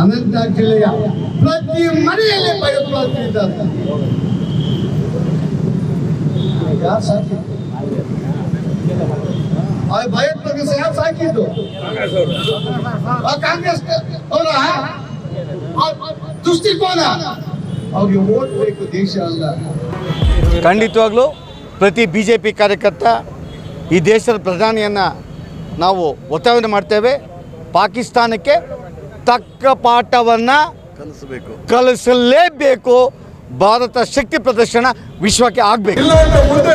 ಅನಂತ ಜಿಲ್ಲೆಯ ಪ್ರತಿ ಮನೆಯಲ್ಲಿ ಭಯೋತ್ಪಾದಕರಿದ್ದಾರೆ ಸಾಕಿದ್ದು? ಆ ಭಯೋತ್ಪಾದಕ ಯಾರು ಸಾಕಿದ್ದು. ಕಾಂಗ್ರೆಸ್ ಅವರ ದೃಷ್ಟಿಕೋನ ಅವ್ರಿಗೆ ಓಟ್ ಬೇಕು ದೇಶ ಅಲ್ಲ. ಖಂಡಿತವಾಗ್ಲೂ ಪ್ರತಿ ಬಿ ಜೆ ಪಿ ಕಾರ್ಯಕರ್ತ ಈ ದೇಶದ ಪ್ರಧಾನಿಯನ್ನು ನಾವು ಒತ್ತಾಯವನ್ನು ಮಾಡ್ತೇವೆ. ಪಾಕಿಸ್ತಾನಕ್ಕೆ ತಕ್ಕ ಪಾಠವನ್ನು ಕಲಿಸಬೇಕು. ಕಲಿಸಲೇಬೇಕು. ಭಾರತ ಶಕ್ತಿ ಪ್ರದರ್ಶನ ವಿಶ್ವಕ್ಕೆ ಆಗಬೇಕು. ಇಲ್ಲ ಅಂತ ಮುಂದೆ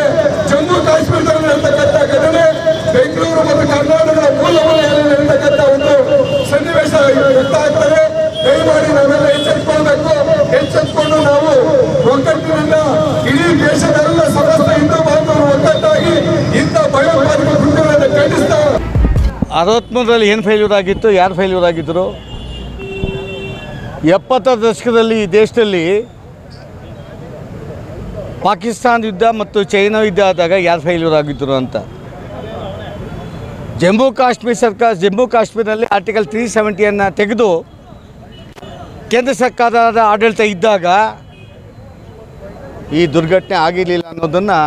ಜಮ್ಮು ಕಾಶ್ಮೀರದಲ್ಲಿ ನಡೆತಕ್ಕಂಥ ಘಟನೆ ಬೆಂಗಳೂರು ಮತ್ತು ಕರ್ನಾಟಕದ ಮೂಲ ವಲಯದಲ್ಲಿ ನಡೆತಕ್ಕಂಥ ಒಂದು ಸನ್ನಿವೇಶ ವ್ಯಕ್ತ ಆಗ್ತದೆ ದಯಮಾಡಿ ನಾವೆಲ್ಲ ಎಚ್ಚೆತ್ಕೊಳ್ಬೇಕು. ಎಚ್ಚೆತ್ಕೊಂಡು ನಾವು ಒಗ್ಗಟ್ಟಿನಿಂದ ಇಡೀ ದೇಶದೆಲ್ಲ ಸಮಸ್ತ ಹಿಂದೂ ಬಾಂಧವರು ಒಗ್ಗಟ್ಟಾಗಿ ಇಂಥ ಭಯೋತ್ಪಾದಕ ಕೃತ್ಯಗಳನ್ನು ಖಂಡಿಸ್ತಾ ಅರವತ್ತ್ಮೂರರಲ್ಲಿ ಏನು ಫೇಲ್ಯೂರ್ ಆಗಿತ್ತು ಯಾರು ಫೇಲ್ಯೂರ್ ಆಗಿದ್ದರು ಎಪ್ಪತ್ತರ ದಶಕದಲ್ಲಿ ಈ ದೇಶದಲ್ಲಿ ಪಾಕಿಸ್ತಾನ ಯುದ್ಧ ಮತ್ತು ಚೈನಾ ಯುದ್ಧ ಆದಾಗ ಯಾರು ಫೇಲ್ಯೂರ್ ಆಗಿದ್ದರು ಅಂತ. ಜಮ್ಮು ಕಾಶ್ಮೀರ ಸರ್ಕಾರ, ಜಮ್ಮು ಕಾಶ್ಮೀರದಲ್ಲಿ ಆರ್ಟಿಕಲ್ ತ್ರೀ ಸೆವೆಂಟಿಯನ್ನು ತೆಗೆದು ಕೇಂದ್ರ ಸರ್ಕಾರದ ಆಡಳಿತ ಇದ್ದಾಗ ಈ ದುರ್ಘಟನೆ ಆಗಿರಲಿಲ್ಲ ಅನ್ನೋದನ್ನು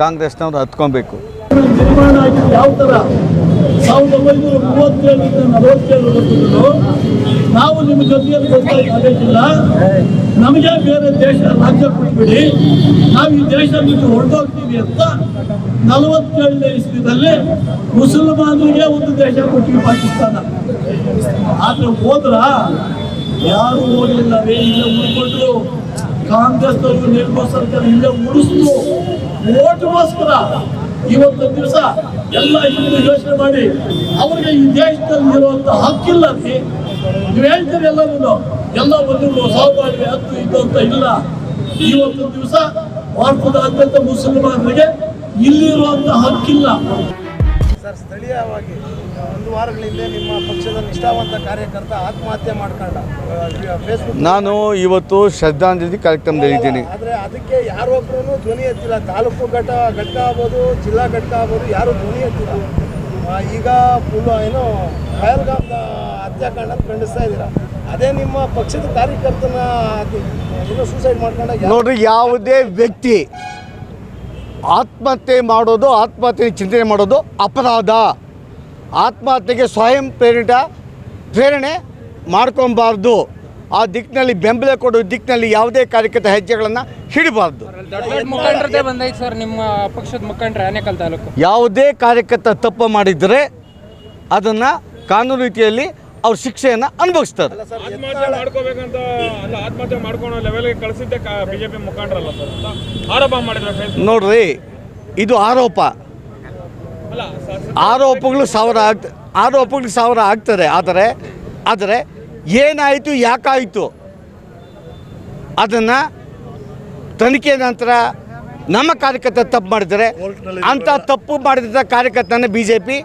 ಕಾಂಗ್ರೆಸ್ನವರು ಹತ್ಕೊಬೇಕು ಸಾವಿರದ ಒಂಬೈನೂರ ಮೂವತ್ತೇಳರಿಂದ ನಲವತ್ತೇಳು ವರ್ಷಗಳು ನಾವು ನಿಮ್ಮ ಜೊತೆಯಲ್ಲಿ ಬರ್ತಾ ಇಲ್ಲ ನಮಗೆ ಬೇರೆ ದೇಶ, ರಾಜ್ಯ ಕೊಟ್ಬಿಡಿ. ನಾವು ಈ ದೇಶ ಬಿಟ್ಟು ಹೊರಟೋಗ್ತೀವಿ ಅಂತ ನಲವತ್ತೇಳನೇ ಇಸ್ವಿದಲ್ಲಿ ಮುಸಲ್ಮಾನರಿಗೆ ಒಂದು ದೇಶ ಕೊಟ್ಟಿವಿ ಪಾಕಿಸ್ತಾನ. ಆದ್ರೆ ಹೋದ್ರ ಯಾರು ಹೋಗಿಲ್ಲ ಇಲ್ಲೇ ಉಳ್ಕೊಂಡ್ರು. ಕಾಂಗ್ರೆಸ್ನವರು ನಿರ್ಮೋ ಸರ್ಕಾರ ಇಲ್ಲೇ ಉಳಿಸ್ತು. ಓಟ್ಗೋಸ್ಕರ ಇವತ್ತು ದಿವಸ ಎಲ್ಲ ಇದನ್ನು ಯೋಚನೆ ಮಾಡಿ, ಅವ್ರಿಗೆ ಈ ದೇಶದಲ್ಲಿ ಇರುವಂತ ಹಕ್ಕಿಲ್ಲ ನೀವು ಹೇಳ್ತೀರಿ ಎಲ್ಲರೂ ಎಲ್ಲ ಒಂದು ಸಹಬಾಳ್ವೆ ಹತ್ತು ಇದು ಅಂತ ಇಲ್ಲ. ಇವತ್ತು ದಿವಸ ಭಾರತದ ಅತ್ಯಂತ ಮುಸಲ್ಮಾನರಿಗೆ ಇಲ್ಲಿರುವಂತ ಹಕ್ಕಿಲ್ಲ. ಸರ್ ಸ್ಥಳೀಯವಾಗಿ ಒಂದು ವಾರಗಳ ಹಿಂದೆ ನಿಮ್ಮ ಪಕ್ಷದ ನಿಷ್ಠಾವಂತ ಕಾರ್ಯಕರ್ತ ಆತ್ಮಹತ್ಯೆ ಮಾಡ್ಕೊಂಡ ಫೇಸ್ಬುಕ್ ನಾನು ಇವತ್ತು ಶ್ರದ್ಧಾಂಜಲಿ ಕಾರ್ಯಕ್ರಮದಲ್ಲಿದ್ದೀನಿ ಆದರೆ ಅದಕ್ಕೆ ಯಾರೊಬ್ಬರೂ ಧ್ವನಿ ಎತ್ತಿಲ್ಲ. ತಾಲೂಕು ಘಟ ಘಟ್ಟ ಆಗ್ಬೋದು ಜಿಲ್ಲಾ ಘಟ್ಟ ಆಗ್ಬೋದು ಯಾರು ಧ್ವನಿ ಎತ್ತಿಲ್ಲ. ಈಗ ಫುಲ್ ಏನು ಪಹಲ್ಗಾಮ್ದ ಹತ್ಯಾಕಾಂಡ ಖಂಡಿಸ್ತಾ ಇದ್ದೀರಾ? ಅದೇ ನಿಮ್ಮ ಪಕ್ಷದ ಕಾರ್ಯಕರ್ತನ ಸೂಸೈಡ್ ಮಾಡ್ಕೊಂಡಾಗ ನೋಡ್ರಿ ಯಾವುದೇ ವ್ಯಕ್ತಿ ಆತ್ಮಹತ್ಯೆ ಮಾಡೋದು ಆತ್ಮಹತ್ಯೆ ಚಿಂತನೆ ಮಾಡೋದು ಅಪರಾಧ. ಆತ್ಮಹತ್ಯೆಗೆ ಸ್ವಯಂ ಪ್ರೇರಿತ ಪ್ರೇರಣೆ ಮಾಡ್ಕೊಬಾರ್ದು ಆ ದಿಕ್ಕಿನಲ್ಲಿ ಬೆಂಬಲ ಕೊಡೋ ದಿಕ್ಕಿನಲ್ಲಿ ಯಾವುದೇ ಕಾರ್ಯಕರ್ತ ಹೆಜ್ಜೆಗಳನ್ನು ಹಿಡಿಬಾರ್ದು. ದೊಡ್ಡ ದೊಡ್ಡ ಮುಖಂಡರದೇ ಬಂದೈತೆ ಸರ್ ನಿಮ್ಮ ಪಕ್ಷದ ಮುಖಂಡರು ಆನೇಕಲ್ ತಾಲೂಕು. ಯಾವುದೇ ಕಾರ್ಯಕರ್ತ ತಪ್ಪು ಮಾಡಿದರೆ ಅದನ್ನು ಕಾನೂನು ರೀತಿಯಲ್ಲಿ ಅವ್ರ ಶಿಕ್ಷೆಯನ್ನು ಅನುಭವಿಸ್ತಾರೆ. ನೋಡ್ರಿ ಇದು ಆರೋಪ. ಅಲ್ಲ ಆರೋಪಗಳು ಸಾವಿರ ಆಗ್ತ ಆರೋಪಗಳು ಸಾವಿರ ಆಗ್ತದೆ ಆದರೆ ಆದರೆ ಏನಾಯಿತು ಯಾಕಾಯಿತು? ಅದನ್ನು ತನಿಖೆ ನಂತರ ನಮ್ಮ ಕಾರ್ಯಕರ್ತ ತಪ್ಪು ಮಾಡಿದರೆ ಅಂಥ ತಪ್ಪು ಮಾಡಿದ ಕಾರ್ಯಕರ್ತನ ಬಿ ಜೆ ಪಿ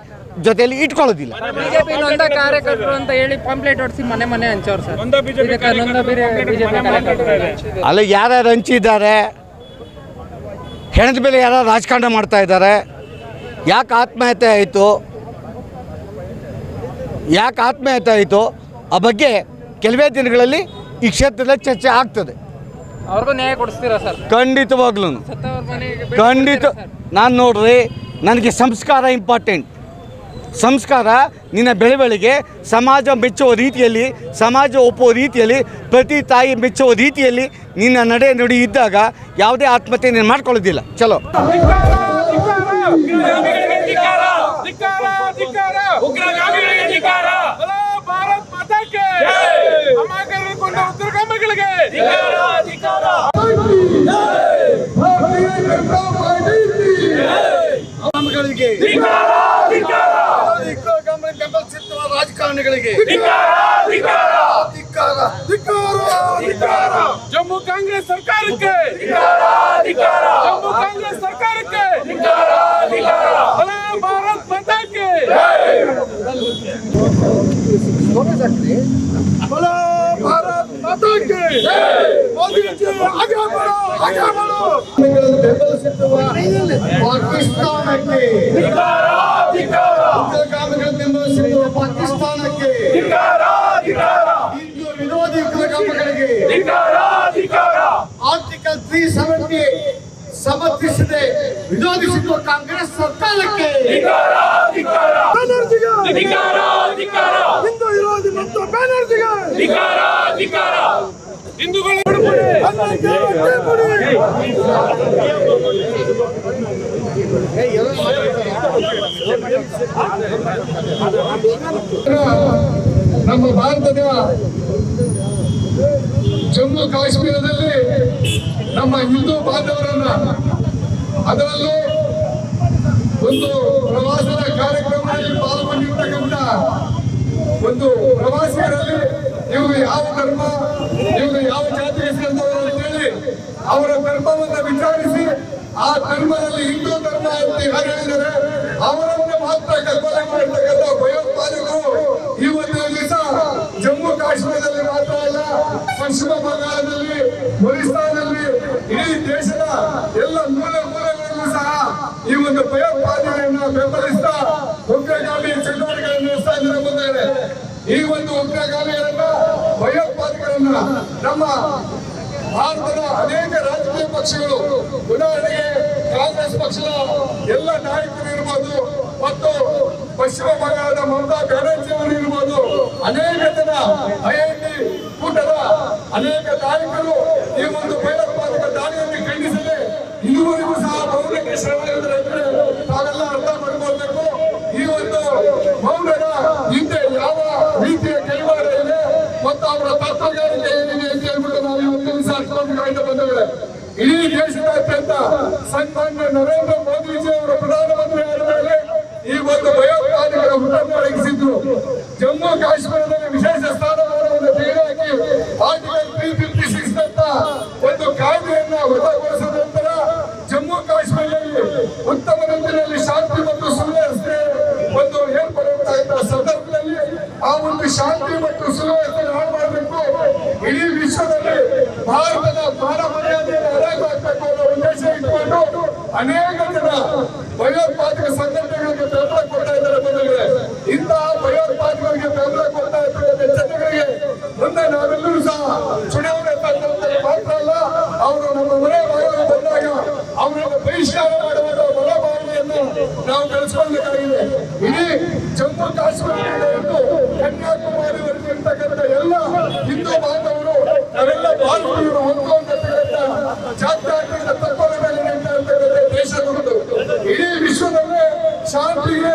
ಜೊತೆಯಲ್ಲಿ ಇಟ್ಕೊಳ್ಳೋದಿಲ್ಲ. ಬಿಜೆಪಿ ನೊಂದ ಕಾರ್ಯಕರ್ತರು ಅಂತ ಹೇಳಿ ಪಾಂಪ್ಲೇಟ್ ಹೊಡಿಸಿ ಮನೆ ಮನೆ ಹಂಚವ್ರು ಸರ್. ಅಲ್ಲಿ ಬಿಜೆಪಿ ಇದಕ್ಕೆ ನೊಂದ ಬೇರೆ ಬಿಜೆಪಿ ಕಾರ್ಯಕರ್ತರು ಅಲ್ಲ ಯಾರ್ಯಾರು ಹಂಚಿದ್ದಾರೆ? ಹೆಣದ ಮೇಲೆ ಯಾರು ರಾಜಕಾರಣ ಮಾಡ್ತಾ ಇದ್ದಾರೆ? ಯಾಕೆ ಆತ್ಮಹತ್ಯೆ ಆಯಿತು? ಯಾಕೆ ಆತ್ಮಹತ್ಯೆ ಆಯಿತು? ಆ ಬಗ್ಗೆ ಕೆಲವೇ ದಿನಗಳಲ್ಲಿ ಈ ಕ್ಷೇತ್ರದಲ್ಲಿ ಚರ್ಚೆ ಆಗ್ತದೆ. ಅವ್ರಿಗೂ ನ್ಯಾಯ ಕೊಡಿಸ್ತೀರಾ ಸರ್? ಖಂಡಿತವಾಗ್ಲೂ ಖಂಡಿತ ಸರ್? ನಾನು ನೋಡ್ರಿ ನನಗೆ ಸಂಸ್ಕಾರ ಇಂಪಾರ್ಟೆಂಟ್ ಸಂಸ್ಕಾರ ನಿನ್ನ ಬೆಳವಣಿಗೆ ಸಮಾಜ ಮೆಚ್ಚುವ ರೀತಿಯಲ್ಲಿ ಸಮಾಜ ಒಪ್ಪುವ ರೀತಿಯಲ್ಲಿ ಪ್ರತಿ ತಾಯಿ ಮೆಚ್ಚುವ ರೀತಿಯಲ್ಲಿ ನಿನ್ನ ನಡೆ ನುಡಿ ಇದ್ದಾಗ ಯಾವುದೇ ಆತ್ಮಹತ್ಯೆ ನೀನು ಮಾಡ್ಕೊಳ್ಳೋದಿಲ್ಲ. ಚಲೋ. ಬೆಂಬಲಿಸುತ್ತಿರುವ ರಾಜಕಾರಣಿಗಳಿಗೆ. ಜಮ್ಮು ಕಾಂಗ್ರೆಸ್ ಸರ್ಕಾರಕ್ಕೆ. ಜಮ್ಮು ಕಾಂಗ್ರೆಸ್ ಸರ್ಕಾರಕ್ಕೆ. ಭಾರತ್ ಮಾತಾಕ್ಕೆ. ಮಾತಾಡ್ಕೆ. ಪಾಕಿಸ್ತಾನಕ್ಕೆ ಧಿಕ್ಕಾರ ಧಿಕ್ಕಾರ ಉಗ್ರಗಾಮಿಗಳನ್ನು ಬೆಂಬಲಿಸುತ್ತಿರುವ ಪಾಕಿಸ್ತಾನಕ್ಕೆ. ಧಿಕ್ಕಾರ ಧಿಕ್ಕಾರ ಹಿಂದೂ ವಿರೋಧಿ ಉಗ್ರಗಾಮಿಗಳಿಗೆ ಧಿಕ್ಕಾರ ಧಿಕ್ಕಾರ ಆರ್ಟಿಕಲ್ ತ್ರೀ ಸೆವೆಂಟಿ ಸಮರ್ಥಿಸದೆ. ವಿರೋಧಿಸಿರುವ ಕಾಂಗ್ರೆಸ್ ಸರ್ಕಾರಕ್ಕೆ. ಬ್ಯಾನರ್ಜಿಗೆ. ಹಿಂದೂ ವಿರೋಧಿ ಮತ್ತು ಬ್ಯಾನರ್ಜಿಗೆ. ಹಿಂದೂಗಳು. ನಮ್ಮ ಭಾರತದ ಜಮ್ಮು ಕಾಶ್ಮೀರದಲ್ಲಿ ನಮ್ಮ ಹಿಂದೂ ಬಾಂಧವರನ್ನ ಅದರಲ್ಲೂ ಒಂದು ಪ್ರವಾಸದ ಕಾರ್ಯಕ್ರಮದಲ್ಲಿ ಪಾಲ್ಗೊಂಡಿರ್ತಕ್ಕಂಥ ಒಂದು ಪ್ರವಾಸಿಗರಲ್ಲಿ ಇವರು ಯಾವ ಧರ್ಮ, ಇವರು ಯಾವ ಜಾತಿಗೆ ಸೇರಿದವರು ಅಂತೇಳಿ ಅವರ ಧರ್ಮವನ್ನು ವಿಚಾರಿಸಿ ಆ ಧರ್ಮದಲ್ಲಿ ಹಿಂದೂ ಧರ್ಮ ಅಂತ ಯಾರು ಹೇಳಿದರೆ ಅವರನ್ನ ಮಾತ್ರ ಕಲ್ಪನೆ ಮಾಡತಕ್ಕಂಥ ಭಯೋತ್ಪಾದಕರು ಒಂದು ದಿವಸ ಜಮ್ಮು ಕಾಶ್ಮೀರದಲ್ಲಿ ಮಾತ್ರ ಅಲ್ಲ, ಪಶ್ಚಿಮ ಬಂಗಾಳದಲ್ಲಿ, ಒರಿಸ್ಸಾದಲ್ಲಿ, ಇಡೀ ದೇಶದ ಎಲ್ಲ ಮೂಲ ಮೂಲಗಳಲ್ಲೂ ಸಹ ಈ ಒಂದು ಭಯೋತ್ಪಾದನೆಯನ್ನ ಬೆಂಬಲಿಸ್ತಾ ಉಗ್ರಗಾಮಿ ಚಟುವಟಿಕೆಗಳನ್ನು ನಡೆಸ್ತಾ ಇದ್ದಾರೆ ಬಂದಿದ್ದಾರೆ ಈ ಒಂದು ಉಗ್ರಗಾಮಿಗಳನ್ನ ಭಯೋತ್ಪಾದಕರನ್ನ ನಮ್ಮ ಭಾರತದ ಅನೇಕ ರಾಜಕೀಯ ಪಕ್ಷಗಳು ಉದಾಹರಣೆಗೆ ಕಾಂಗ್ರೆಸ್ ಪಕ್ಷದ ಎಲ್ಲ ನಾಯಕರು ಇರ್ಬೋದು ಮತ್ತು ಪಶ್ಚಿಮ ಬಂಗಾಳದ ಮಮತಾ ಬ್ಯಾನರ್ಜಿ ಅವರು ಇರ್ಬೋದು. ಅನೇಕ ಜನ ಐಐಟಿ ಕೂಟದ ಅನೇಕ ನಾಯಕರು ಈ ಒಂದು ಭಯೋತ್ಪಾದಕ ದಾಳಿಯನ್ನು ಖಂಡಿಸದೆ ಇದುವರೆಗೂ ಸಹ ಮೌನಕ್ಕೆ ಶರಣಾಗಿದ್ದಾರೆ ತಾವೆಲ್ಲ ಅರ್ಥ ಮಾಡ್ಕೊಳ್ಬೇಕು. ಈ ಒಂದು ಮೌನದ ಹಿಂದೆ ಯಾವ ರೀತಿಯ ಕೈವಾಡ ಇದೆ ಮತ್ತು ಅವರ ತತ್ವಗಾರಿಕೆ ಏನಿದೆ ಅಂತ ಹೇಳ್ಬಿಟ್ಟು ನಾವು ಇವತ್ತು ದಿವಸ ಅರ್ಥಕೊಂಡು ಬಂದವರೆ ಇಡೀ ದೇಶದಾದ್ಯಂತ ಸನ್ಮಾನ್ಯ ನರೇಂದ್ರ ಮೋದಿಜಿ ಅವರು ಪ್ರಧಾನಮಂತ್ರಿ ಆದ ಮೇಲೆ ಈ ಒಂದು ಭಯೋತ್ಪಾದಕರ ಹುಟ್ಟನ್ನು ಅಡಗಿಸಿದ್ರು ಜಮ್ಮು ಕಾಶ್ಮೀರದಲ್ಲಿ ವಿಶೇಷ ಸ್ಥಾನಮಾನವನ್ನು ತೆಗೆದುಹಾಕಿ ಆರ್ಟಿಕಲ್ ತ್ರೀ ಫಿಫ್ಟಿ ಸಿಕ್ಸ್ ಒಂದು ಕಾಯ್ದೆಯನ್ನ ವಜಾಗೊಳಿಸಿದ ನಂತರ ಜಮ್ಮು ಕಾಶ್ಮೀರದಲ್ಲಿ ಉತ್ತಮ ರೀತಿಯಲ್ಲಿ ಶಾಂತಿ ಮತ್ತು ಸುವ್ಯವಸ್ಥೆ ಒಂದು ಏರ್ಪಡುವಂತಹ ಸಂದರ್ಭದಲ್ಲಿ ಆ ಒಂದು ಶಾಂತಿ ಮತ್ತು ಸುವ್ಯವಸ್ಥೆ ಮಾಡಬೇಕು ಇಡೀ ವಿಶ್ವದಲ್ಲಿ ಭಾರತದ ಮಾನ ಮರ್ಯಾದೆಯನ್ನು ಹರಾಜಾಗಬೇಕು ಅನ್ನೋ ಉದ್ದೇಶ ಇಟ್ಕೊಂಡು ಅನೇಕ ಜನ ಭಯೋತ್ಪಾದಕ ಸಂಘಟನೆಗಳಿಗೆ ಬೆಂಬಲ ಕೊಡ್ತಾ ಇದ್ದಾರೆ ಬಂಧುಗಳೇ. ಇಂತಹ ಭಯೋತ್ಪಾದಕರಿಗೆ ಬೆಂಬಲ ಕೊಡ್ತಾ ಇದ್ದಾರೆ ಜನಗಳಿಗೆ ಮುಂದೆ ನಾವೆಲ್ಲರೂ ಸಹ ಚುನಾವಣೆ ತಂತ್ರದಲ್ಲಿ ಮಾತ್ರ ಅಲ್ಲ, ಅವರು ನಮ್ಮ ಮನೆ ಬಾಗಿಲು ಬಂದಾಗ ಅವರನ್ನು ಬಹಿಷ್ಕಾರ ಮಾಡುವ ಮನೋಭಾವನೆಯನ್ನು ನಾವು ಬೆಳೆಸ್ಕೊಳ್ಬೇಕಾಗಿದೆ ಇಡೀ ಜಮ್ಮು ಕಾಶ್ಮೀರದಿಂದ ಹಿಡಿದು ಕನ್ಯಾಕುಮಾರಿವರೆಗೂ ಇರ್ತಕ್ಕಂಥ ಎಲ್ಲ ಹಿಂದೂ ಬಾಂಧವರು, ನಾವೆಲ್ಲ ಭಾರತೀಯರು ಹೊಂದುವಂತಕ್ಕಂಥ ಜಾತ್ಯಾತೀತ ಶಾಂತಿಗೆ,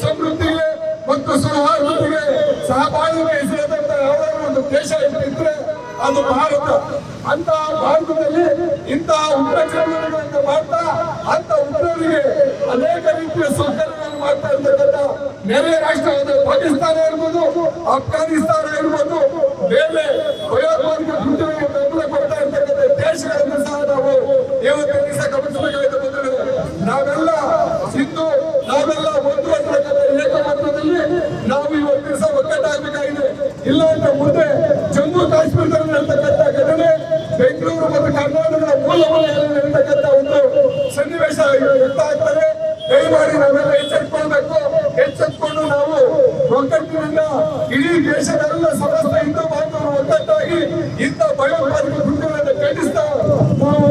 ಸಮೃದ್ಧಿಗೆ ಮತ್ತು ಸೌಹಾರ್ದತೆಗೆ ಸಹಬಾಳ್ವೆಗೆ ಹೆಸರಾದಂತ ಯಾವುದಾದ್ರೂ ಒಂದು ದೇಶ ಇದ್ರೆ ಅದು ಭಾರತ. ಅಂತ ಭಾರತದಲ್ಲಿ ಇಂತಹ ಉಗ್ರ ಮಾಡ್ತಾ ಅಂತ ಉಗ್ರರಿಗೆ ಅನೇಕ ರೀತಿಯ ಸಹಕಾರಗಳನ್ನು ಮಾಡ್ತಾ ಇರ್ತಕ್ಕಂಥ ನೆರೆ ರಾಷ್ಟ್ರವಾದ ಪಾಕಿಸ್ತಾನ ಇರ್ಬೋದು ಅಫ್ಘಾನಿಸ್ತಾನ ಇರ್ಬೋದು ಬೇರೆ ಭಯೋತ್ಪಾದಕ ಕೃತ್ಯಗಳಿಗೆ ಬೆಂಬಲ ಕೊಡ್ತಾ ಇರ್ತಕ್ಕಂಥ ದೇಶಗಳನ್ನು ಸಹ ನಾವು ಇವತ್ತಿನ ದಿವಸ ಗಮನಿಸಬೇಕಾಗಿದೆ ಬಂಧುಗಳೇ. ನಾವೆಲ್ಲ ಸಿಂಧು ನಾವೆಲ್ಲ ಒಂದು ಅಂತಕ್ಕಂಥ ಏಕಮಂತ್ರದಲ್ಲಿ ನಾವು ಇವತ್ತು ದಿವಸ ಒಗ್ಗಟ್ಟಾಗಬೇಕಾಗಿದೆ ಇಲ್ಲ ಅಂದ್ರೆ ಮುಂದೆ ಜಮ್ಮು ಕಾಶ್ಮೀರದಲ್ಲಿ ನಡೆತಕ್ಕಂಥ ಘಟನೆ ಬೆಂಗಳೂರು ಮತ್ತು ಕರ್ನಾಟಕದ ಮೂಲ ಮೂಲೆಯಲ್ಲಿ ನಡೆತಕ್ಕಂಥ ಒಂದು ಸನ್ನಿವೇಶ ಗೊತ್ತಾಗ್ತದೆ ದಯಮಾಡಿ ನಾವೆಲ್ಲ ಎಚ್ಚೆತ್ಕೊಳ್ಬೇಕು ಎಚ್ಚೆತ್ಕೊಂಡು ನಾವು ಒಗ್ಗಟ್ಟಿನಿಂದ ಇಡೀ ದೇಶದ ಎಲ್ಲ ಸಮಸ್ತ ಹಿಂದೂ ಬಾಂಧವರು ಒಗ್ಗಟ್ಟಾಗಿ ಇಂಥ ಭಯೋತ್ಪಾದಕ ಕೃತ್ಯಗಳನ್ನು ಖಂಡಿಸ್ತಾ ನಾವು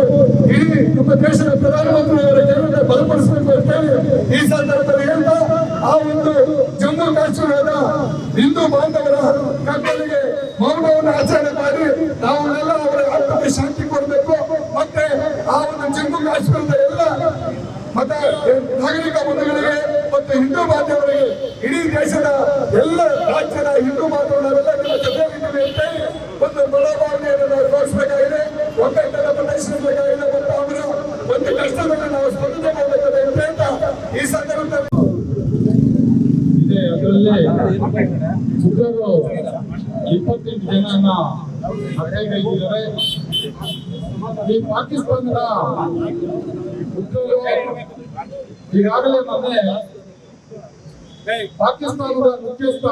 ಇಡೀ ನಮ್ಮ ದೇಶದ ಪ್ರಧಾನಮಂತ್ರಿಯವರ ಕೆಲಸ ಬಲಪಡಿಸಬೇಕು ಅಂತ ಹೇಳಿ ಈ ಸಂದರ್ಭದಲ್ಲಿ ಹೇಳ್ತಾ ಆ ಒಂದು ಜಮ್ಮು ಕಾಶ್ಮೀರದ ಹಿಂದೂ ಬಾಂಧವರ ಕತ್ತಲಿಗೆ ಮೌನವನ್ನು ಆಚರಣೆ ಮಾಡಿ ನಾವೆಲ್ಲ ಅವರ ಆತ್ಮಕ್ಕೆ ಶಾಂತಿ ಕೊಡಬೇಕು. ಮತ್ತೆ ಆ ಒಂದು ಜಮ್ಮು ಕಾಶ್ಮೀರದ ಎಲ್ಲ ಮತ್ತೆ ನಾಗರಿಕ ಬಂಧುಗಳಿಗೆ ಮತ್ತು ಹಿಂದೂ ಬಾಂಧವರಿಗೆ ಇಡೀ ದೇಶದ ಎಲ್ಲ ರಾಜ್ಯದ ಹಿಂದೂ ಬಾಂಧವರೆಲ್ಲ ನಿಮ್ಮ ಜೊತೆಗಿದ್ದೀವಿ ಅಂತ ಹೇಳಿ ಒಂದು ಮನೋಭಾವನೆಯನ್ನು ನಾವು ತೋರಿಸಬೇಕಾಗಿದೆ ಒಗ್ಗಟ್ಟನ್ನು ಪ್ರದರ್ಶಿಸಬೇಕಾಗಿದೆ ಮತ್ತು ಅವರು ಒಂದು ಕಷ್ಟವನ್ನು ನಾವು ಸ್ಪಂದನೆ ಮಾಡಬೇಕಾದ ಪ್ರಯತ್ನ ಈ ಸಂದರ್ಭದಲ್ಲಿ ಇದೆ ಅದರಲ್ಲಿ ಇಪ್ಪತ್ತೆಂಟು ಜನನ ಈ ಪಾಕಿಸ್ತಾನದ ಉಗ್ರರು ಈಗಾಗಲೇ ಮೊನ್ನೆ ಪಾಕಿಸ್ತಾನದ ಮುಖ್ಯಸ್ಥ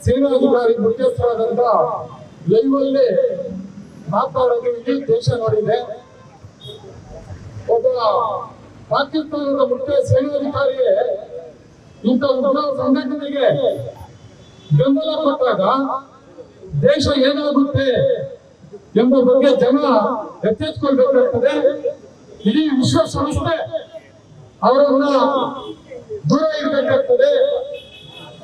ಸೇನಾಧಿಕಾರಿ ಮುಖ್ಯಸ್ಥರಾದಂತ ಲೈವ್ ಮಾತಾಡೋದು ಇಡೀ ದೇಶ ನೋಡಿದೆ. ಒಬ್ಬ ಪಾಕಿಸ್ತಾನದ ಮುಖ್ಯ ಸೇನಾಧಿಕಾರಿಯೇ ಇಂಥ ಉಗ್ರ ಸಂಘಟನೆಗೆ ಬೆಂಬಲ ಕೊಟ್ಟಾಗ ದೇಶ ಏನಾಗುತ್ತೆ ಎಂಬ ಬಗ್ಗೆ ಜನ ಎಚ್ಚೆತ್ಕೊಳ್ಬೇಕಾಗ್ತದೆ. ಇಡೀ ವಿಶ್ವಸಂಸ್ಥೆ ಅವರನ್ನ ದೂರ ಇರಬೇಕಾಗ್ತದೆ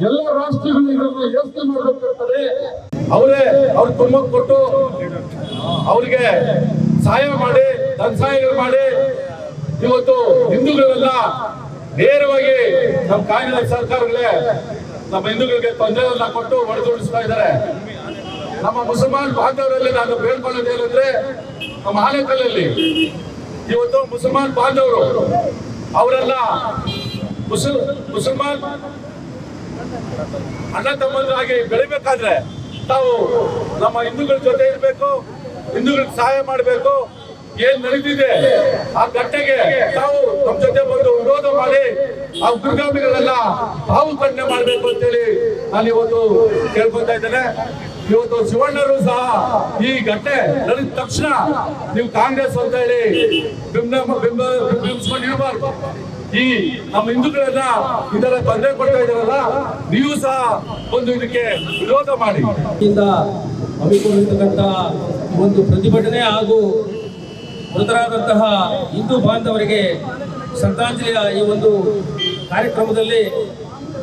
ಎಲ್ಲ ರಾಷ್ಟ್ರಗಳು ಇದನ್ನು ಯೋಚನೆ ಮಾಡಬೇಕಾಗ್ತದೆ. ಅವರೇ, ಅವ್ರ ತುಂಬ ಕೊಟ್ಟು ಅವ್ರಿಗೆ ಸಹಾಯ ಮಾಡಿ, ಧನ ಸಹಾಯಗಳು ಮಾಡಿ. ಇವತ್ತು ಹಿಂದೂಗಳೆಲ್ಲ ನೇರವಾಗಿ ನಮ್ಮ ಕಾಯಿಲೆ ಸರ್ಕಾರಗಳೇ ನಮ್ಮ ಹಿಂದೂಗಳಿಗೆ ತೊಂದರೆಗಳನ್ನ ಕೊಟ್ಟು ಹೊಡೆದುಡಿಸ್ತಾ ಇದ್ದಾರೆ. ನಮ್ಮ ಮುಸಲ್ಮಾನ್ ಬಾಂಧವರಲ್ಲಿ ನಾನು ಬೇಡ್ಕೊಳ್ಳೋದೇನೆಂದ್ರೆ ನಮ್ಮ ಆಲಕಲ್ಲಲ್ಲಿ ಇವತ್ತು ಮುಸಲ್ಮಾನ್ ಬಾಂಧವರು, ಅವರೆಲ್ಲ ಮುಸಲ್, ಮುಸಲ್ಮಾನ್ ಅಣ್ಣ ತಮ್ಮಂದ್ರಾಗಿ ಬೆಳಿಬೇಕಾದ್ರೆ ತಾವು ನಮ್ಮ ಹಿಂದೂಗಳ ಜೊತೆ ಇರಬೇಕು, ಹಿಂದೂಗಳಿಗೆ ಸಹಾಯ ಮಾಡಬೇಕು. ಏನ್ ನಡೀತಿದೆ? ಆ ಘಟ್ಟೆಗೆ ತಾವು ನಮ್ಮ ಜೊತೆ ಬಂದು ವಿರೋಧ ಮಾಡಿ ಆ ದುರ್ಗಾಮಿಗಳನ್ನ ತಾವು ಖಂಡನೆ ಮಾಡಬೇಕು ಅಂತೇಳಿ ನಾನು ಇವತ್ತು ಕೇಳ್ಕೊತಾ ಇದ್ದೇನೆ. ಇವತ್ತು ಶಿವಣ್ಣರು ಸಹ ಈ ಘಟನೆ ನಡೆದ ತಕ್ಷಣ ನೀವು ಕಾಂಗ್ರೆಸ್ ಅಂತ ಹೇಳಿ ಬಿಂಬ ಬಿಂಬ ಬಿಂಬಿಸ್ಕೊಂಡು ಇರಬಾರ್ದು ಈ ನಮ್ಮ ಹಿಂದೂಗಳೆಲ್ಲ ಇದರ ತೊಂದರೆ ಕೊಡ್ತಾ ಇದಾರಲ್ಲ ನೀವು ಸಹ ಒಂದು ಇದಕ್ಕೆ ವಿರೋಧ ಮಾಡಿ. ಹಮ್ಮಿಕೊಂಡಿರ್ತಕ್ಕಂಥ ಒಂದು ಪ್ರತಿಭಟನೆ ಹಾಗೂ ಮೃತರಾದಂತಹ ಹಿಂದೂ ಬಾಂಧವರಿಗೆ ಶ್ರದ್ಧಾಂಜಲಿಯ ಈ ಒಂದು ಕಾರ್ಯಕ್ರಮದಲ್ಲಿ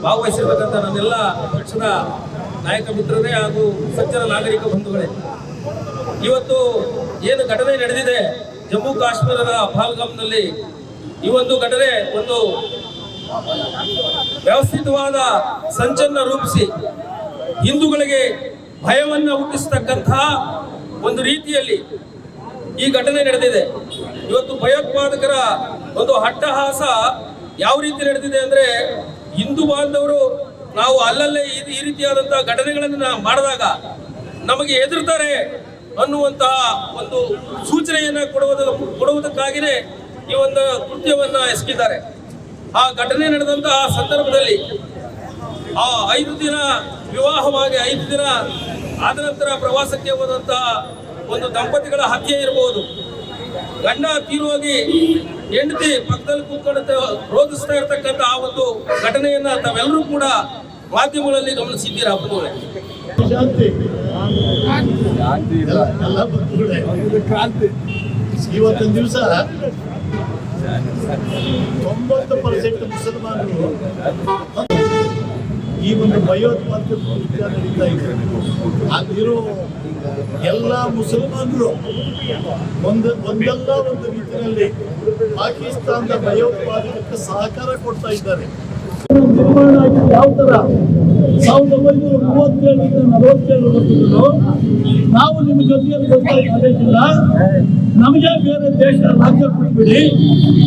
ಭಾಗವಹಿಸಿರ್ತಕ್ಕಂಥ ನನ್ನೆಲ್ಲ ಪಕ್ಷದ ನಾಯಕ ಮಿತ್ರರೇ ಹಾಗೂ ಸಜ್ಜನ ನಾಗರಿಕ ಬಂಧುಗಳೇ. ಇವತ್ತು ಏನು ಘಟನೆ ನಡೆದಿದೆ, ಜಮ್ಮು ಕಾಶ್ಮೀರದ ಪಹಲ್ಗಾಮ್ನಲ್ಲಿ ಈ ಒಂದು ಘಟನೆ ಒಂದು ವ್ಯವಸ್ಥಿತವಾದ ಸಂಚನ್ನ ರೂಪಿಸಿ ಹಿಂದೂಗಳಿಗೆ ಭಯವನ್ನು ಹುಟ್ಟಿಸತಕ್ಕಂತಹ ಒಂದು ರೀತಿಯಲ್ಲಿ ಈ ಘಟನೆ ನಡೆದಿದೆ. ಇವತ್ತು ಭಯೋತ್ಪಾದಕರ ಒಂದು ಹಟ್ಟಹಾಸ ಯಾವ ರೀತಿ ನಡೆದಿದೆ ಅಂದ್ರೆ ಹಿಂದೂ ಬಾಂಧವರು ನಾವು ಅಲ್ಲಲ್ಲೇ ಈ ರೀತಿಯಾದಂತಹ ಘಟನೆಗಳನ್ನು ಮಾಡಿದಾಗ ನಮಗೆ ಹೆದರ್ತಾರೆ ಅನ್ನುವಂತಹ ಒಂದು ಸೂಚನೆಯನ್ನ ಕೊಡುವುದ ಕೊಡುವುದಕ್ಕಾಗಿಯೇ ಈ ಒಂದು ಕೃತ್ಯವನ್ನ ಎಸಗಿದ್ದಾರೆ. ಆ ಘಟನೆ ನಡೆದಂತಹ ಸಂದರ್ಭದಲ್ಲಿ ಆ ಐದು ದಿನ ವಿವಾಹವಾಗಿ ಐದು ದಿನ ಆದ ನಂತರ ಪ್ರವಾಸಕ್ಕೆ ಹೋದಂತಹ ಒಂದು ದಂಪತಿಗಳ ಹತ್ಯೆ ಇರಬಹುದು ಗಂಡ ತೀರುವಾಗಿ ಹೆಂಡತಿ ಪಕ್ಕದಲ್ಲಿ ಕೂತ್ಕೊಂಡು ರೋಧಿಸ್ತಾ ಇರ್ತಕ್ಕಂಥ ಆ ಒಂದು ಘಟನೆಯನ್ನ ತಾವೆಲ್ಲರೂ ಕೂಡ ಮಾಧ್ಯಮಗಳಲ್ಲಿ ಗಮನಿಸಿದ್ದೀರಾ ಬಂಧುಗಳೇ ಶಾಂತಿ. ಎಲ್ಲ ಬಂಧುಗಳೇ ಇವತ್ತಿನ ದಿವಸ ತೊಂಬತ್ತು ಪರ್ಸೆಂಟ್ ಮುಸಲ್ಮಾನರು ಈ ಒಂದು ಭಯೋತ್ಪಾದಕ ಕೃತ್ಯ ನಡೀತಾ ಇದೆ. ಅಲ್ಲಿರೋ ಎಲ್ಲ ಮುಸಲ್ಮಾನರು ಒಂದು ಒಂದಲ್ಲ ಒಂದು ರೀತಿಯಲ್ಲಿ ಪಾಕಿಸ್ತಾನದ ಭಯೋತ್ಪಾದಕಕ್ಕೆ ಸಹಕಾರ ಕೊಡ್ತಾ ಇದ್ದಾರೆ. ನಿರ್ಮಾಣ ಯಾವ ಥರ? ಸಾವಿರದ ಒಂಬೈನೂರ ಮೂವತ್ತೇಳರಿಂದ ನಲವತ್ತೇಳು ನಾವು ನಿಮ್ಮ ಜೊತೆಯಲ್ಲಿ ಬರ್ತಾ ಇದ್ದಿಲ್ಲ ನಮಗೆ ಬೇರೆ ದೇಶ ರಾಜ್ಯ ಕೊಟ್ಬಿಡಿ.